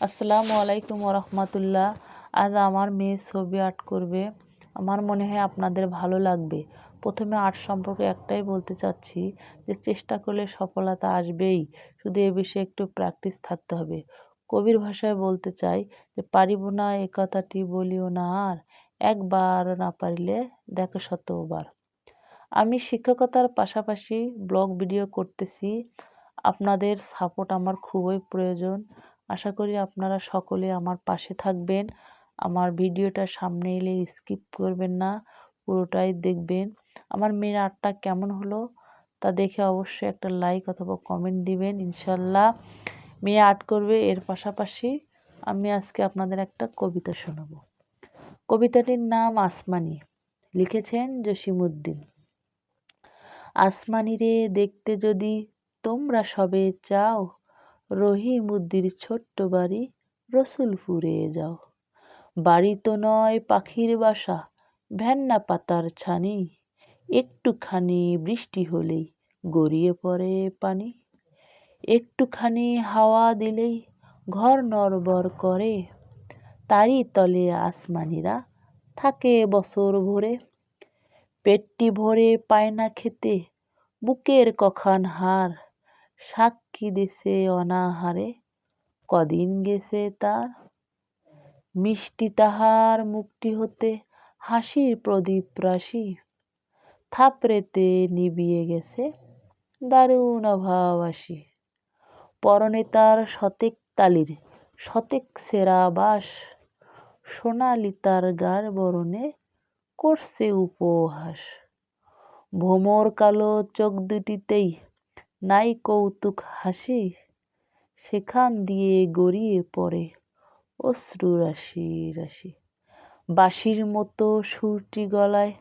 আসসালামু আলাইকুম রহমতুল্লাহ। আজ আমার মেয়ে ছবি আর্ট করবে। আমার মনে হয় আপনাদের ভালো লাগবে। প্রথমে আর্ট সম্পর্কে একটাই বলতে চাচ্ছি যে, চেষ্টা করলে সফলতা আসবেই। শুধু এ বিষয়ে একটু প্র্যাকটিস থাকতে হবে। কবির ভাষায় বলতে চাই যে, পারিব না এ কথাটি বলিও না আর একবার না পারিলে দেখো শতবার। আমি শিক্ষকতার পাশাপাশি ব্লগ ভিডিও করতেছি। আপনাদের সাপোর্ট আমার খুবই প্রয়োজন। আশা করি আপনারা সকলে আমার পাশে থাকবেন। আমার ভিডিওটা সামনে এলে স্কিপ করবেন না, পুরোটাই দেখবেন। আমার মেয়ের আর্টটা কেমন হলো তা দেখে অবশ্যই একটা লাইক অথবা কমেন্ট দিবেন, ইনশাল্লাহ। মেয়ে আর্ট করবে, এর পাশাপাশি আমি আজকে আপনাদের একটা কবিতা শোনাব। কবিতাটির নাম আসমানি, লিখেছেন জসিমুদ্দিন আসমানি রে, দেখতে যদি তোমরা সবে চাও রহিমুদ্দির ছোট্ট বাড়ি রসুলপুরে যাও। বাড়ি তো নয় পাখির বাসা ভ্যান্না পাতার ছানি। একটুখানি বৃষ্টি হলেই গড়িয়ে পড়ে পানি। একটুখানি হাওয়া দিলেই ঘর নড়বড় করে। তারই তলে আসমানিরা থাকে বছর ভরে। পেটটি ভরে পায় না খেতে, বুকের কখান হার। সাক্ষী দিছে অনাহারে, কদিন গেছে তার? মিষ্টি তাহার মুখটি হতে হাসির প্রদীপ রাশি, থাপড়েতে নিবিয়ে গেছে দারুণ অভাবাসী। পরনে তার শতেক তালির শতেক সেরা বাস, সোনালি তার গার বরণে করছে উপহাস। ভোমর কালো চোখ দুটিতেই নাই কৌতুক হাসি, সেখান দিয়ে গড়িয়ে পড়ে অশ্রু রাশি রাশি। বাঁশির মতো সুরটি গলায়,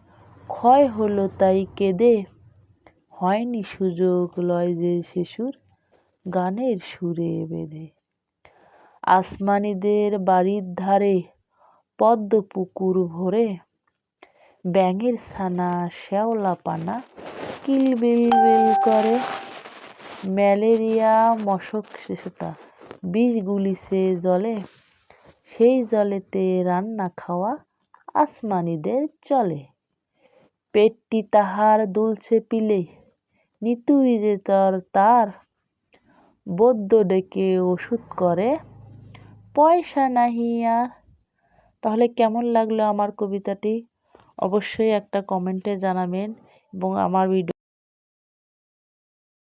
ক্ষয় হলো তাই কেঁদে, হয়নি সুযোগ লয় যে শিশুর গানের সুরে বেঁধে। আসমানিদের বাড়ির ধারে, পদ্ম পুকুর ভরে, ব্যাঙের ছানা শ্যাওলা পানা কিলবিল বিল করে ম্যালেরিয়া, মশক শিশুতা, বিষ গুলিছে জলে। সেই জলেতে রান্না খাওয়া আসমানিদের চলে। পেটটি তাহার দুলছে পিলে নিতুই যে তার তার। বদ্য ডেকে ওষুধ করে, পয়সা নাহি আর। তাহলে কেমন লাগল আমার কবিতাটি? অবশ্যই একটা কমেন্টে জানাবেন এবং আমার ভিডিও